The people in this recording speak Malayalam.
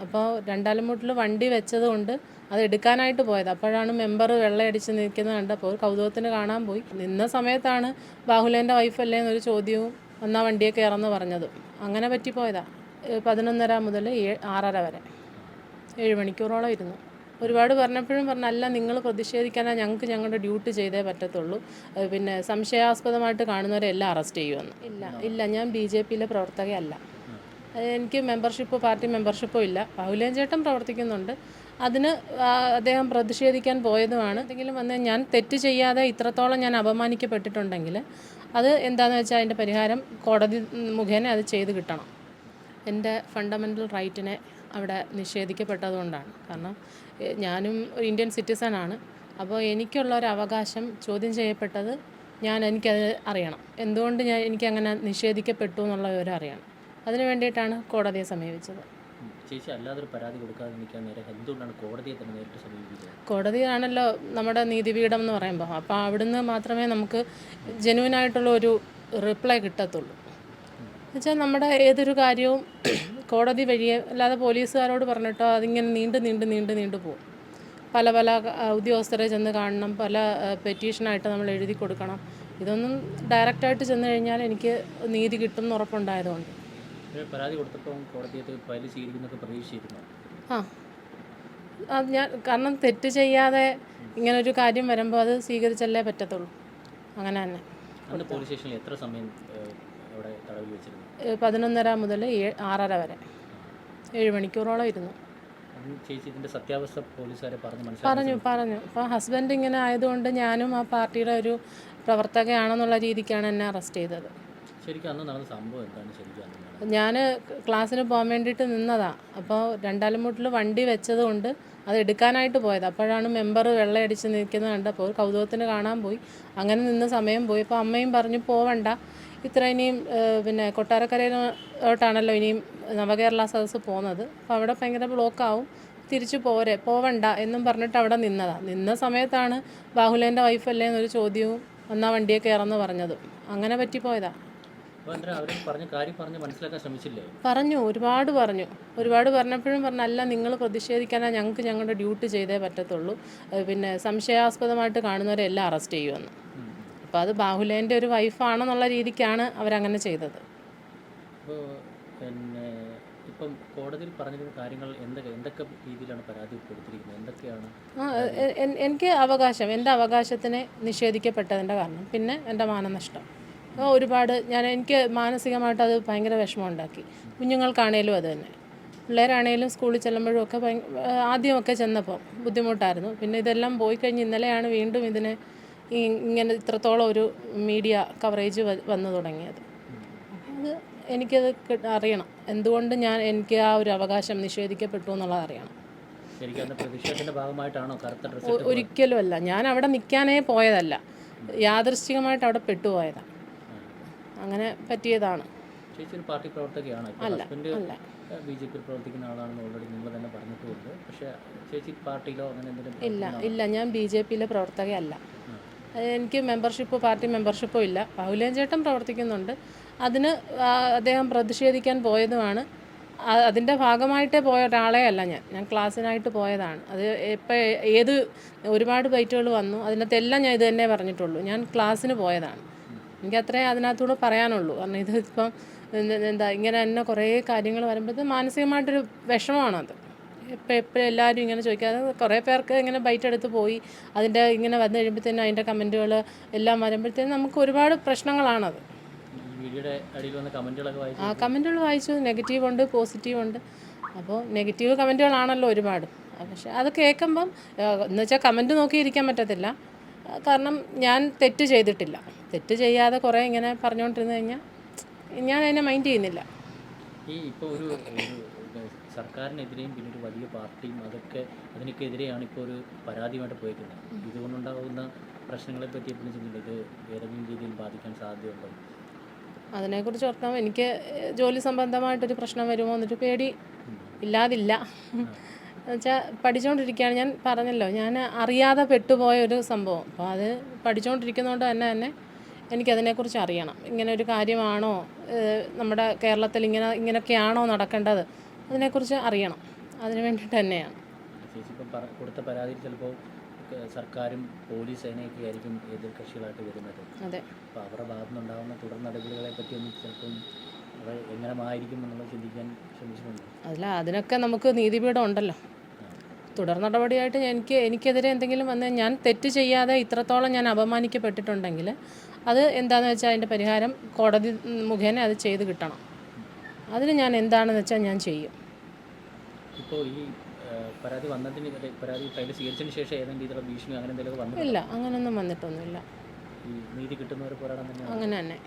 അപ്പോൾ രണ്ടാലമൂട്ടിൽ വണ്ടി വെച്ചത് കൊണ്ട് അത് എടുക്കാനായിട്ട് പോയത്. അപ്പോഴാണ് മെമ്പർ വെള്ളയടിച്ച് നിൽക്കുന്നത് കണ്ടപ്പോൾ കൗതുകത്തിന് കാണാൻ പോയി. നിന്ന സമയത്താണ് ബാഹുലേന്റെ വൈഫല്ലേ എന്നൊരു ചോദ്യവും എന്നാൽ വണ്ടിയെ കയറെന്ന് പറഞ്ഞത്. അങ്ങനെ പറ്റിപ്പോയതാ. പോയതാ പതിനൊന്നര മുതൽ ഏ- ആറര വരെ. ഏഴ് മണിക്കൂറോളം ഇരുന്നു. ഒരുപാട് പറഞ്ഞപ്പോഴും പറഞ്ഞു അല്ല നിങ്ങൾ പ്രതിഷേധിക്കാനാ ഞങ്ങൾക്ക് ഞങ്ങളുടെ ഡ്യൂട്ടി ചെയ്തേ പറ്റത്തുള്ളൂ. പിന്നെ സംശയാസ്പദമായിട്ട് കാണുന്നവരെ എല്ലാം അറസ്റ്റ് ചെയ്യുമെന്ന്. ഇല്ല. ഇല്ല ഞാൻ ബി ജെ പിയിലെ പ്രവർത്തകയല്ല. എനിക്ക് മെമ്പർഷിപ്പോ പാർട്ടി മെമ്പർഷിപ്പോ ഇല്ല. ബാഹുലേൻ ചേട്ടൻ പ്രവർത്തിക്കുന്നുണ്ട്. അതിന് അദ്ദേഹം പ്രതിഷേധിക്കാൻ പോയതുമാണ്. എന്തെങ്കിലും വന്ന് ഞാൻ തെറ്റ് ചെയ്യാതെ ഇത്രത്തോളം ഞാൻ അപമാനിക്കപ്പെട്ടിട്ടുണ്ടെങ്കിൽ അത് എന്താണെന്ന് വെച്ചാൽ അതിന്റെ പരിഹാരം കോടതി മുഖേന അത് ചെയ്ത് കിട്ടണം. എന്റെ ഫണ്ടമെന്റൽ റൈറ്റിനെ അവിടെ നിഷേധിക്കപ്പെട്ടതുകൊണ്ടാണ്. കാരണം ഞാനും ഒരു ഇന്ത്യൻ സിറ്റിസൺ ആണ്. അപ്പോൾ എനിക്കുള്ള ഒരു അവകാശം ചോദ്യം ചെയ്യപ്പെട്ടത് ഞാൻ എനിക്കത് അറിയണം. എന്തുകൊണ്ട് ഞാൻ എനിക്കങ്ങനെ നിഷേധിക്കപ്പെട്ടു എന്നുള്ള വിവരം അറിയണം. അതിന് വേണ്ടിയിട്ടാണ് കോടതിയെ സമീപിച്ചത്. ചേച്ചി അല്ലാതെ ഒരു പരാതി കൊടുക്കാതെ നിൽക്കാൻ നേരെ എന്തുകൊണ്ടാണ് കോടതിയെ തന്നെ നേരിട്ട് സമീപിക്കുന്നത്? കോടതിയാണല്ലോ നമ്മുടെ നീതിപീഠം എന്ന് പറയുമ്പോൾ അപ്പോൾ അവിടുന്ന് മാത്രമേ നമുക്ക് ജെനുവിനായിട്ടുള്ള ഒരു റിപ്ലൈ കിട്ടത്തുള്ളൂ. എന്നുവെച്ചാൽ നമ്മുടെ ഏതൊരു കാര്യവും കോടതി വഴിയെ അല്ലാതെ പോലീസുകാരോട് പറഞ്ഞിട്ടോ അതിങ്ങനെ നീണ്ട് നീണ്ട് നീണ്ട് നീണ്ടു പോകും പല പല ഉദ്യോഗസ്ഥരെ ചെന്ന് കാണണം പല പെറ്റീഷനായിട്ട് നമ്മൾ എഴുതി കൊടുക്കണം. ഇതൊന്നും ഡയറക്റ്റായിട്ട് ചെന്ന് കഴിഞ്ഞാൽ എനിക്ക് നീതി കിട്ടും എന്ന് ഉറപ്പുണ്ടായതുകൊണ്ട്. പരാതി കൊടുത്തപ്പോൾ കോടതി അത് ഫയൽ സ്വീകരിക്കുന്നൊക്കെ പ്രതീക്ഷിച്ചിരുന്നു. ആ. അത് ഞാൻ കാരണം തെറ്റ് ചെയ്യാതെ ഇങ്ങനൊരു കാര്യം വരുമ്പോൾ അത് സ്വീകരിച്ചല്ലേ പറ്റത്തുള്ളൂ. അങ്ങനെ തന്നെ. അന്ന് പോലീസ് സ്റ്റേഷനിൽ എത്ര സമയം അവിടെ തടവിൽ വെച്ചിരുന്നു? ഏഹ് പതിനൊന്നര മുതൽ ഏ- ആറര വരെ. ഏഴ് മണിക്കൂറോളം ഇരുന്നു. അന്ന് ചേച്ചി ഇതിന്റെ സത്യാവസ്ഥ പോലീസുകാരെ പറഞ്ഞ് മനസ്സിലാക്കി പറഞ്ഞു പറഞ്ഞു. അപ്പോൾ ഹസ്ബൻഡ് ഇങ്ങനെ ആയതുകൊണ്ട് ഞാനും ആ പാർട്ടിയുടെ ഒരു പ്രവർത്തകയാണെന്നുള്ള രീതിക്കാണ് എന്നെ അറസ്റ്റ് ചെയ്തത്. അന്ന് നടന്ന സംഭവം എന്താണ് ഞാൻ ക്ലാസ്സിന് പോകാൻ വേണ്ടിയിട്ട് നിന്നതാ. അപ്പോൾ രണ്ടാലുമുട്ടിൽ വണ്ടി വെച്ചത് കൊണ്ട് അത് എടുക്കാനായിട്ട് പോയത്. അപ്പോഴാണ് മെമ്പർ വെള്ളയടിച്ച് നിൽക്കുന്നത് കണ്ടപ്പോൾ കൗതുകത്തിന് കാണാൻ പോയി. അങ്ങനെ നിന്ന സമയം പോയി. അപ്പോൾ അമ്മയും പറഞ്ഞു പോവണ്ട. ഇത്ര ഇനിയും പിന്നെ കൊട്ടാരക്കരയിലോട്ടാണല്ലോ ഇനിയും നവകേരള സദസ്സ് പോകുന്നത്. അപ്പോൾ അവിടെ ഭയങ്കര ബ്ലോക്കാവും. തിരിച്ചു പോരെ. പോവണ്ട. എന്നും പറഞ്ഞിട്ട് അവിടെ നിന്നതാണ് നിന്ന സമയത്താണ് ബാഹുലേന്റെ വൈഫല്ലേ എന്നൊരു ചോദ്യവും എന്നാ വണ്ടിയെ കയറെന്ന് പറഞ്ഞതും. അങ്ങനെ പറ്റിപ്പോയതാ. അപ്പോൾ എന്താ അവർ പറഞ്ഞ ഒരുപാട് പറഞ്ഞു. ഒരുപാട് പറഞ്ഞപ്പോഴും പറഞ്ഞു അല്ല നിങ്ങൾ പ്രതിഷേധിക്കാനാ ഞങ്ങൾക്ക് ഞങ്ങളുടെ ഡ്യൂട്ടി ചെയ്തേ പറ്റത്തുള്ളൂ. പിന്നെ സംശയാസ്പദമായിട്ട് കാണുന്നവരെ എല്ലാം അറസ്റ്റ് ചെയ്യുമെന്ന്. അപ്പോൾ അത് ബാഹുലേന്റെ ഒരു വൈഫാണെന്നുള്ള രീതിക്കാണ് അവരങ്ങനെ ചെയ്തത്. പിന്നെ ഇപ്പം കോടതിയിൽ പറഞ്ഞിരുന്ന കാര്യങ്ങൾ എന്തൊക്കെ എന്തൊക്കെ രീതിയിലാണ് പരാതി കൊടുത്തിരിക്കുന്നത്? എന്തൊക്കെയാണ്? എനിക്ക് അവകാശം എന്റെ അവകാശത്തിനെ നിഷേധിക്കപ്പെട്ടതിന്റെ കാരണം പിന്നെ എന്റെ മാനനഷ്ടം. ഒരുപാട് ഞാൻ എനിക്ക് മാനസികമായിട്ട് അത് ഭയങ്കര വിഷമം ഉണ്ടാക്കി കുഞ്ഞുങ്ങൾക്കാണേലും അത് തന്നെ. പിള്ളേരാണേലും സ്കൂളിൽ ചെല്ലുമ്പോഴും ഒക്കെ ആദ്യമൊക്കെ ചെന്നപ്പോൾ ബുദ്ധിമുട്ടായിരുന്നു. പിന്നെ ഇതെല്ലാം പോയി കഴിഞ്ഞ് ഇന്നലെയാണ് വീണ്ടും ഇതിനെ ഇങ്ങനെ ഇത്രത്തോളം ഒരു മീഡിയ കവറേജ് വന്നു തുടങ്ങിയത്. അത് എനിക്കത് അറിയണം. എന്തുകൊണ്ട് ഞാൻ എനിക്ക് ആ ഒരു അവകാശം നിഷേധിക്കപ്പെട്ടു എന്നുള്ളത് അറിയണം. ഒരിക്കലും അല്ല. ഞാൻ അവിടെ നിൽക്കാനേ പോയതല്ല. യാദൃശ്ചികമായിട്ട് അവിടെ പെട്ടുപോയതാണ് അങ്ങനെ പറ്റിയതാണ്. ചേച്ചി ഒരു പാർട്ടി പ്രവർത്തകയാണ്. അല്ല, അല്ല. ബി ജെ പി പ്രവർത്തിക്കുന്ന ആളാണെന്ന് ഓൾറെഡി നിങ്ങൾ തന്നെ പറഞ്ഞിട്ടുണ്ട്. പക്ഷേ ചേച്ചി പാർട്ടിയിലോ അങ്ങനെ എന്തെങ്കിലും ഇല്ല ഇല്ല. ഞാൻ ബി ജെ പിയിലെ പ്രവർത്തകയല്ല. എനിക്ക് മെമ്പർഷിപ്പോ പാർട്ടി മെമ്പർഷിപ്പോ ഇല്ല. ബാഹുലേൻ ചേട്ടൻ പ്രവർത്തിക്കുന്നുണ്ട്. അതിന് അദ്ദേഹം പ്രതിഷേധിക്കാൻ പോയതുമാണ്. അതിന്റെ ഭാഗമായിട്ടേ പോയ ഒരാളെ അല്ല ഞാൻ. ഞാൻ ക്ലാസ്സിനായിട്ട് പോയതാണ്. അത് ഇപ്പം ഏത് ഒരുപാട് ബൈറ്റുകൾ വന്നു. അതിനകത്തെല്ലാം ഞാൻ ഇത് തന്നെ പറഞ്ഞിട്ടുള്ളൂ. ഞാൻ ക്ലാസ്സിന് പോയതാണ്. എനിക്ക് അത്രേ അതിനകത്തൂടെ പറയാനുള്ളൂ. കാരണം ഇതിപ്പം എന്താ ഇങ്ങനെ തന്നെ കുറേ കാര്യങ്ങൾ വരുമ്പോഴത്തെ മാനസികമായിട്ടൊരു വിഷമമാണത്. ഇപ്പം എപ്പോഴും എല്ലാവരും ഇങ്ങനെ ചോദിക്കാതെ കുറേ പേർക്ക് ഇങ്ങനെ ബൈറ്റ് എടുത്ത് പോയി. അതിന്റെ ഇങ്ങനെ വന്നു കഴിയുമ്പോഴത്തേനും അതിന്റെ കമന്റുകൾ എല്ലാം വരുമ്പോഴത്തേനും നമുക്ക് ഒരുപാട് പ്രശ്നങ്ങളാണത്. ആ കമന്റുകൾ വായിച്ചു. നെഗറ്റീവ് ഉണ്ട് പോസിറ്റീവ് ഉണ്ട്. അപ്പോൾ നെഗറ്റീവ് കമന്റുകളാണല്ലോ ഒരുപാട്. പക്ഷേ അത് കേൾക്കുമ്പം എന്ന് വെച്ചാൽ കമന്റ് നോക്കിയിരിക്കാൻ പറ്റത്തില്ല. കാരണം ഞാൻ തെറ്റ് ചെയ്തിട്ടില്ല. തെറ്റ് ചെയ്യാതെ കുറേ ഇങ്ങനെ പറഞ്ഞുകൊണ്ടിരുന്നു കഴിഞ്ഞാൽ ഞാൻ അതിനെ മൈൻഡ് ചെയ്യുന്നില്ല. ഈ ഇപ്പോൾ ഒരു സർക്കാരിനെതിരെയും പിന്നെ ഒരു വലിയ പാർട്ടിയും അതൊക്കെ അതിനൊക്കെ എതിരെയാണ് ഇപ്പോൾ ഒരു പരാതിയുമായിട്ട് പോയിരിക്കുന്നത് ഇതുകൊണ്ടുണ്ടാകുന്ന പ്രശ്നങ്ങളെ പറ്റി എപ്പോഴും ചിന്തിക്കുന്നത് ഏതെങ്കിലും രീതിയിൽ ബാധിക്കാൻ സാധ്യതയുണ്ടോ? അതിനെക്കുറിച്ച് ഓർത്താൽ എനിക്ക് ജോലി സംബന്ധമായിട്ടൊരു പ്രശ്നം വരുമോ എന്നൊരു പേടി ഇല്ലാതില്ല. എന്നുവെച്ചാൽ പഠിച്ചുകൊണ്ടിരിക്കുകയാണ് ഞാൻ പറഞ്ഞല്ലോ ഞാൻ അറിയാതെ പെട്ടുപോയ ഒരു സംഭവം. അപ്പോൾ അത് പഠിച്ചുകൊണ്ടിരിക്കുന്നതുകൊണ്ട് തന്നെ തന്നെ എനിക്കതിനെക്കുറിച്ച് അറിയണം. ഇങ്ങനെ ഒരു കാര്യമാണോ? നമ്മുടെ കേരളത്തിൽ ഇങ്ങനെ ഇങ്ങനെയൊക്കെയാണോ നടക്കേണ്ടത്? അതിനെക്കുറിച്ച് അറിയണം. അതിന് വേണ്ടിയിട്ട് തന്നെയാണ്. ചേച്ചി ഇപ്പം കൊടുത്ത പരാതി ചിലപ്പോൾ സർക്കാരും പോലീസ് സേനയൊക്കെ ആയിരിക്കും എതിർ കക്ഷികളായിട്ട് വരുന്നത്. അതെ. അപ്പോൾ അവരുടെ ഭാഗത്തു നിന്നുണ്ടാകുന്ന തുടർ നടപടികളെ പറ്റിയൊന്നും ചിലപ്പം അവർ എങ്ങനെ ആയിരിക്കും എന്നുള്ളത് ചിന്തിക്കാൻ ശ്രമിച്ചിട്ടുണ്ട്. അതിൽ അതിനൊക്കെ നമുക്ക് നീതിപീഠം ഉണ്ടല്ലോ. തുടർ നടപടിയായിട്ട് എനിക്ക് എനിക്കെതിരെ എന്തെങ്കിലും വന്ന് ഞാൻ തെറ്റ് ചെയ്യാതെ ഇത്രത്തോളം ഞാൻ അപമാനിക്കപ്പെട്ടിട്ടുണ്ടെങ്കിൽ അത് എന്താണെന്ന് വെച്ചാൽ അതിന്റെ പരിഹാരം കോടതി മുഖേന അത് ചെയ്ത് കിട്ടണം. അതിന് ഞാൻ എന്താണെന്ന് വെച്ചാൽ ഞാൻ ചെയ്യും. ഇപ്പോൾ ഈ പരാതി വന്നതിന് പരാതി ഫയൽ സ്വീകരിച്ചതിന് ശേഷം ഏതെങ്കിലും രീതിയിലുള്ള ഭീഷണി അങ്ങനെ എന്തെങ്കിലും വന്നു ഇല്ല അങ്ങനെയൊന്നും വന്നിട്ടൊന്നുമില്ല. നീതി കിട്ടുന്നവരെ പോരാടാൻ തന്നെ അങ്ങനെ തന്നെ.